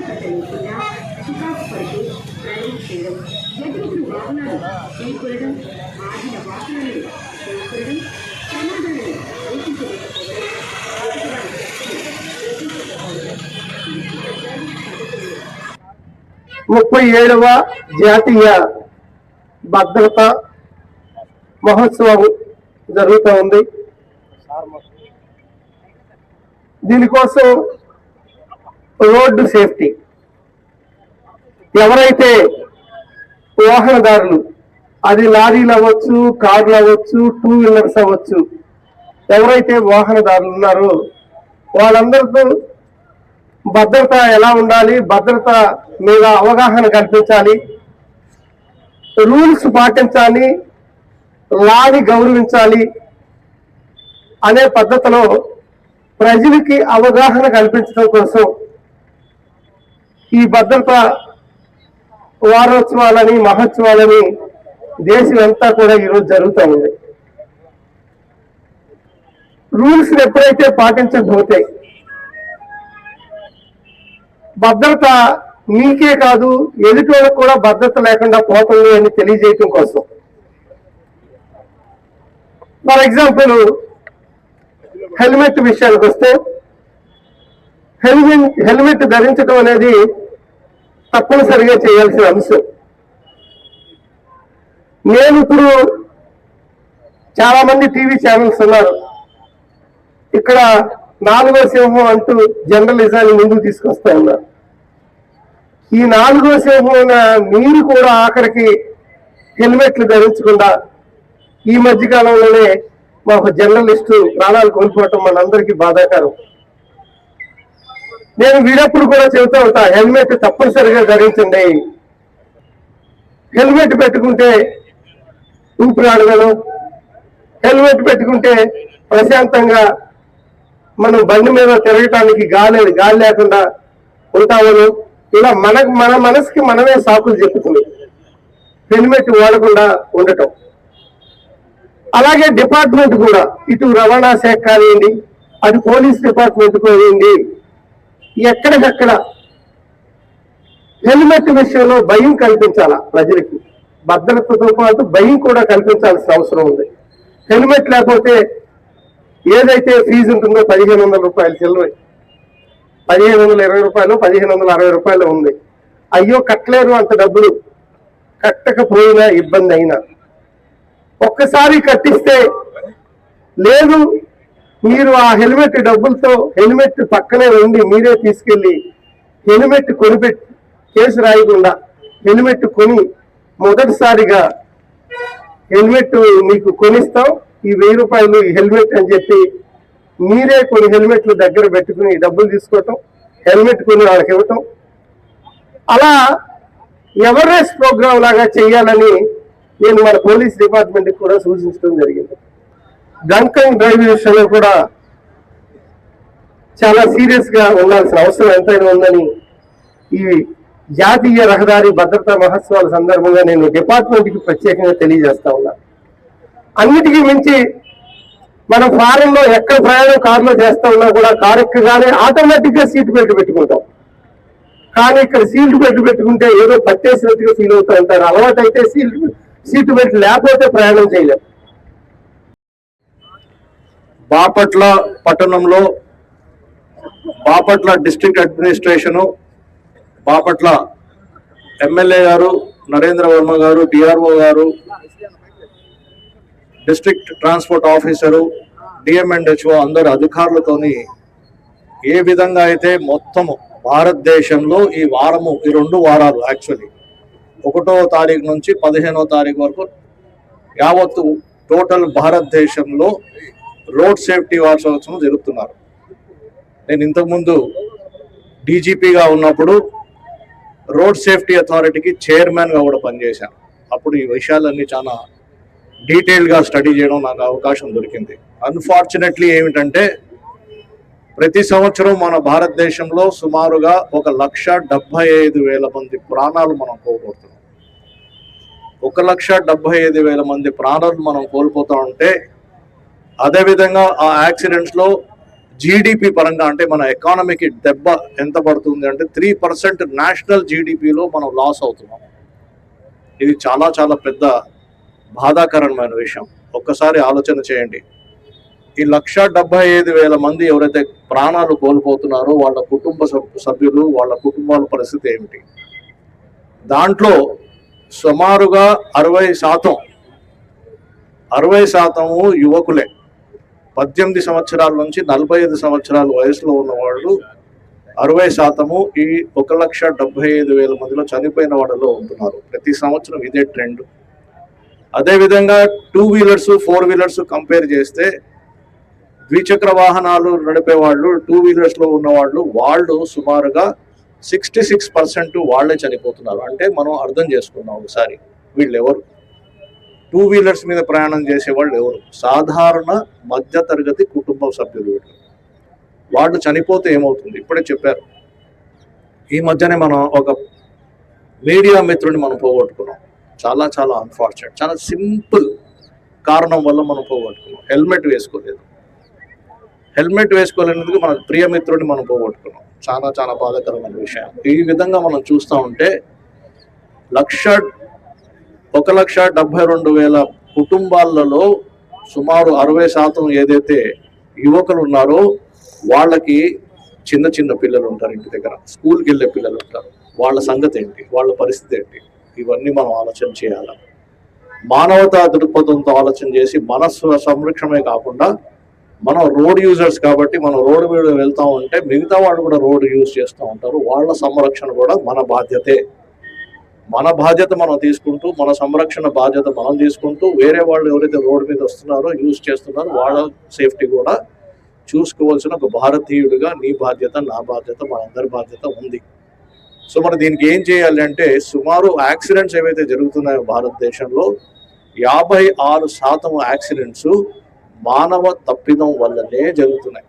కట్టలేకుండా చికాకు పడుతూ చేయడం వాహనాలు ఢీకొనడం ఆగిన వాహనాలను ఢీకొనడం ప్రమాదాలను ముప్పై ఏడవ జాతీయ భద్రత మహోత్సవం జరుగుతూ ఉంది దీనికోసం రోడ్డు సేఫ్టీ. ఎవరైతే వాహనదారులు అది లారీలు అవ్వచ్చు కార్లు అవ్వచ్చు టూ వీలర్స్ అవ్వచ్చు ఎవరైతే వాహనదారులు ఉన్నారో వాళ్ళందరితో భద్రత ఎలా ఉండాలి భద్రత మీద అవగాహన కల్పించాలి రూల్స్ పాటించాలి లాని గౌరవించాలి అనే పద్ధతిలో ప్రజలకి అవగాహన కల్పించడం కోసం ఈ భద్రత వారోత్సవాలని మహోత్సవాలని దేశం అంతా కూడా ఈరోజు జరుగుతూ ఉంది. రూల్స్ ఎప్పుడైతే పాటించకపోతే భద్రత మీకే కాదు ఎదుటి వాళ్ళకు కూడా భద్రత లేకుండా పోతుంది అని తెలియజేయటం కోసం. ఫర్ ఎగ్జాంపుల్ హెల్మెట్ విషయానికి వస్తే హెల్మెట్ హెల్మెట్ ధరించడం అనేది తప్పనిసరిగా చేయాల్సిన అంశం. నేను ఇప్పుడు చాలా మంది టీవీ ఛానల్స్ ఉన్నారు. ఇక్కడ నాలుగో సింహం అంటూ జర్నలిజాన్ని ముందుకు తీసుకొస్తా ఉన్నారు ఈ నాలుగో సింహం మీరు కూడా ఆఖరికి హెల్మెట్లు ధరించకుండా ఈ మధ్య కాలంలోనే ఒక జర్నలిస్టు ప్రాణాలు కోల్పోవటం మనందరికీ బాధాకరం. నేను వీడప్పుడు కూడా చెబుతూ ఉంటా హెల్మెట్ తప్పనిసరిగా ధరించండి. హెల్మెట్ పెట్టుకుంటే ఊపిరాడగలం హెల్మెట్ పెట్టుకుంటే ప్రశాంతంగా మనం బండి మీద తిరగటానికి గాలి గాలి లేకుండా ఉంటామను. ఇలా మన మన మనసుకి మనమే సాకులు చెప్పుతుంది హెల్మెట్ వాడకుండా ఉండటం. అలాగే డిపార్ట్మెంట్ కూడా. ఇటు రవాణా శాఖ కానివ్వండి అటు పోలీస్ డిపార్ట్మెంట్ కానివ్వండి ఎక్కడికక్కడ హెల్మెట్ విషయంలో భయం కల్పించాలా ప్రజలకి. భద్రతతో పాటు భయం కూడా కల్పించాల్సిన అవసరం ఉంది. హెల్మెట్ లేకపోతే ఏదైతే ఫీజు ఉంటుందో పదిహేను వందల రూపాయలు చిల్లర. పదిహేను వందల ఇరవై రూపాయలు పదిహేను వందల అరవై రూపాయలు ఉంది. అయ్యో కట్టలేరు అంత డబ్బులు. కట్టకపోయినా ఇబ్బంది అయినా. ఒక్కసారి కట్టిస్తే లేదు మీరు ఆ హెల్మెట్ డబ్బులతో హెల్మెట్ పక్కనే ఉండి మీరే తీసుకెళ్ళి హెల్మెట్ కొనిపెట్టి కేసు రాయకుండా హెల్మెట్ కొని మొదటిసారిగా హెల్మెట్ మీకు కొనిస్తాం ఈ వెయ్యి రూపాయలు ఈ హెల్మెట్ అని చెప్పి మీరే కొన్ని హెల్మెట్లు దగ్గర పెట్టుకుని డబ్బులు తీసుకోవటం హెల్మెట్ కొని వాళ్ళకి ఇవ్వటం. అలా ఎవరెస్ట్ ప్రోగ్రాం లాగా చేయాలని నేను మన పోలీస్ డిపార్ట్మెంట్కి కూడా సూచించడం జరిగింది. డ్రంకన్ డ్రైవ్ విషయంలో కూడా చాలా సీరియస్గా ఉండాల్సిన అవసరం ఎంతైనా ఉందని ఈ జాతీయ రహదారి భద్రతా మహోత్సవాల సందర్భంగా నేను డిపార్ట్మెంట్కి ప్రత్యేకంగా తెలియజేస్తా ఉన్నా. అన్నిటికీ మించి మనం ఫారెన్లో ఎక్కడ ప్రయాణం కారులో చేస్తా ఉన్నా కూడా కారు ఎక్కగానే ఆటోమేటిక్గా సీట్ బెల్ట్ పెట్టుకుంటాం. కానీ ఇక్కడ సీల్డ్ బెల్ట్ పెట్టుకుంటే ఏదో పట్టేసినట్టుగా ఫీల్ అవుతూ ఉంటారు. అలవాటు అయితే సీట్ సీటు బెల్ట్ లేకపోతే ప్రయాణం చేయలేం బాపట్ల పట్టణంలో Bapatla district administration Bapatla MLA గారు నరేంద్ర వర్మ గారు డిఆర్ఓ గారు డిస్ట్రిక్ట్ ట్రాన్స్పోర్ట్ ఆఫీసరు డిఎంఎండ్హెచ్ఓ అందరు అధికారులతోని ఏ విధంగా అయితే మొత్తము భారతదేశంలో ఈ వారము ఈ రెండు వారాలు యాక్చువల్లీ ఒకటో తారీఖు నుంచి పదిహేనో తారీఖు వరకు యావత్తు టోటల్ భారతదేశంలో రోడ్ సేఫ్టీ వార్షోత్సవం జరుపుతున్నారు. నేను ఇంతకుముందు డీజీపీగా ఉన్నప్పుడు రోడ్ సేఫ్టీ అథారిటీకి చైర్మన్గా కూడా పనిచేశాను. అప్పుడు ఈ విషయాలన్నీ చాలా డీటెయిల్గా స్టడీ చేయడం నాకు అవకాశం దొరికింది. అన్ఫార్చునేట్లీ ఏమిటంటే ప్రతి సంవత్సరం మన భారతదేశంలో సుమారుగా ఒక లక్ష డెబ్బై ఐదు వేల మంది ప్రాణాలు మనం కోల్పోతున్నాం. ఒక లక్ష డెబ్బై ఐదు వేల మంది ప్రాణాలు మనం కోల్పోతా ఉంటే అదేవిధంగా ఆ యాక్సిడెంట్స్లో జీడిపి పరంగా అంటే మన ఎకానమీకి దెబ్బ ఎంత పడుతుంది అంటే త్రీ పర్సెంట్ నేషనల్ జీడిపిలో మనం లాస్ అవుతున్నాం. ఇది చాలా చాలా పెద్ద బాధాకరమైన విషయం. ఒక్కసారి ఆలోచన చేయండి. ఈ లక్ష డెబ్బై ఐదు వేల మంది ఎవరైతే ప్రాణాలు కోల్పోతున్నారో వాళ్ళ కుటుంబ సభ్యులు వాళ్ళ కుటుంబాల పరిస్థితి ఏమిటి? దాంట్లో సుమారుగా అరవై శాతం అరవై శాతము యువకులే. పద్దెనిమిది సంవత్సరాల నుంచి నలభై ఐదు సంవత్సరాల వయసులో ఉన్న వాళ్ళు అరవై శాతము ఈ ఒక లక్ష డెబ్బై ఐదు వేల మందిలో చనిపోయిన వాళ్ళలో ఉంటున్నారు. ప్రతి సంవత్సరం ఇదే ట్రెండ్. అదేవిధంగా two wheelers four wheelers compare చేస్తే ద్విచక్ర వాహనాలు నడిపే వాళ్ళు టూ వీలర్స్లో ఉన్న వాళ్ళు వాళ్ళు సుమారుగా సిక్స్టీ సిక్స్ పర్సెంట్ వాళ్ళే చనిపోతున్నారు. అంటే మనం అర్థం చేసుకున్నాం ఒకసారి వీళ్ళు ఎవరు టూ వీలర్స్ మీద ప్రయాణం చేసే వాళ్ళు ఎవరు? సాధారణ మధ్య తరగతి కుటుంబ సభ్యులు వీళ్ళు. వాళ్ళు చనిపోతే ఏమవుతుంది? ఇప్పుడే చెప్పారు. ఈ మధ్యనే మనం ఒక మీడియా మిత్రుని మనం పోగొట్టుకున్నాం. చాలా చాలా అన్ఫార్చునేట్ చాలా సింపుల్ కారణం వల్ల మనం పోగొట్టుకున్నాం. హెల్మెట్ వేసుకోలేదు. హెల్మెట్ వేసుకోలేనందుకు మన ప్రియమిత్రుడిని మనం పోగొట్టుకున్నాం. చాలా చాలా బాధాకరమైన విషయం. ఈ విధంగా మనం చూస్తూ ఉంటే లక్ష ఒక లక్ష డెబ్బై రెండు వేల కుటుంబాలలో సుమారు అరవై శాతం ఏదైతే యువకులు ఉన్నారో వాళ్ళకి చిన్న చిన్న పిల్లలు ఉంటారు ఇంటి దగ్గర. స్కూల్కి వెళ్ళే పిల్లలు ఉంటారు. వాళ్ళ సంగతి ఏంటి? వాళ్ళ పరిస్థితి ఏంటి? ఇవన్నీ మనం ఆలోచన చేయాలి? మానవతా దృక్పథంతో ఆలోచన చేసి మన సంరక్షణమే కాకుండా మనం రోడ్ యూజర్స్ కాబట్టి మనం రోడ్డు మీద వెళ్తా ఉంటే మిగతా వాళ్ళు కూడా రోడ్డు యూజ్ చేస్తూ ఉంటారు. వాళ్ళ సంరక్షణ కూడా మన బాధ్యతే. మన బాధ్యత మనం తీసుకుంటూ మన సంరక్షణ బాధ్యత మనం తీసుకుంటూ వేరే వాళ్ళు ఎవరైతే రోడ్డు మీద వస్తున్నారో యూజ్ చేస్తున్నారో వాళ్ళ సేఫ్టీ కూడా చూసుకోవాల్సిన ఒక భారతీయుడిగా నీ బాధ్యత నా బాధ్యత మనందరి బాధ్యత ఉంది. సో మరి దీనికి ఏం చేయాలి అంటే సుమారు యాక్సిడెంట్స్ ఏవైతే జరుగుతున్నాయో భారతదేశంలో యాభై ఆరు శాతం యాక్సిడెంట్స్ మానవ తప్పిదం వల్లనే జరుగుతున్నాయి.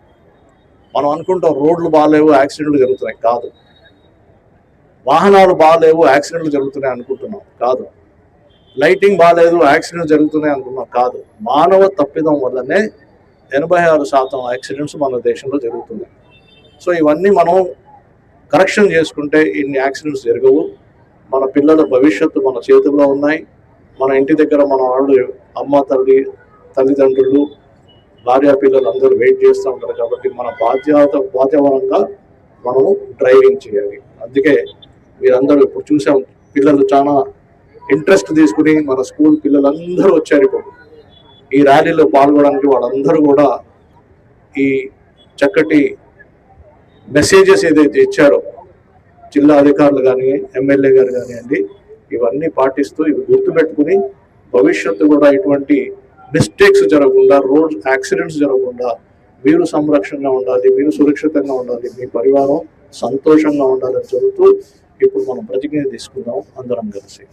మనం అనుకుంటాం రోడ్లు బాగాలేవు యాక్సిడెంట్లు జరుగుతున్నాయి. కాదు. వాహనాలు బాగాలేవు యాక్సిడెంట్లు జరుగుతున్నాయి అనుకుంటున్నాం. కాదు. లైటింగ్ బాగాలేదు యాక్సిడెంట్ జరుగుతున్నాయి అనుకున్నాం కాదు. మానవ తప్పిదం వల్లనే ఎనభై ఆరు శాతం యాక్సిడెంట్స్ మన దేశంలో జరుగుతున్నాయి. సో ఇవన్నీ మనం కరెక్షన్ చేసుకుంటే ఇన్ని యాక్సిడెంట్స్ జరగవు. మన పిల్లల భవిష్యత్తు మన చేతుల్లో ఉన్నాయి. మన ఇంటి దగ్గర మన వాళ్ళు అమ్మ తల్లి తల్లిదండ్రులు భార్య పిల్లలు అందరూ వెయిట్ చేస్తూ ఉంటారు కాబట్టి మన బాధ్యత బాధ్యవరంగా మనము డ్రైవింగ్ చేయాలి. అందుకే మీరందరూ ఇప్పుడు చూసాం పిల్లలు చాలా ఇంట్రెస్ట్ తీసుకుని మన స్కూల్ పిల్లలందరూ వచ్చారు ఇప్పుడు. ఈ ర్యాలీలో పాల్గొనడానికి వాళ్ళందరూ కూడా ఈ చక్కటి మెసేజెస్ ఏదైతే ఇచ్చారో జిల్లా అధికారులు కానీ ఎమ్మెల్యే గారు కానివ్వండి ఇవన్నీ పాటిస్తూ ఇవి గుర్తుపెట్టుకుని భవిష్యత్తు కూడా ఇటువంటి మిస్టేక్స్ జరగకుండా రోడ్ యాక్సిడెంట్స్ జరగకుండా మీరు సంరక్షణగా ఉండాలి మీరు సురక్షితంగా ఉండాలి మీ పరివారం సంతోషంగా ఉండాలని చెబుతూ ఇప్పుడు మనం ప్రతిజ్ఞ తీసుకుందాం. అందరం కలిసి.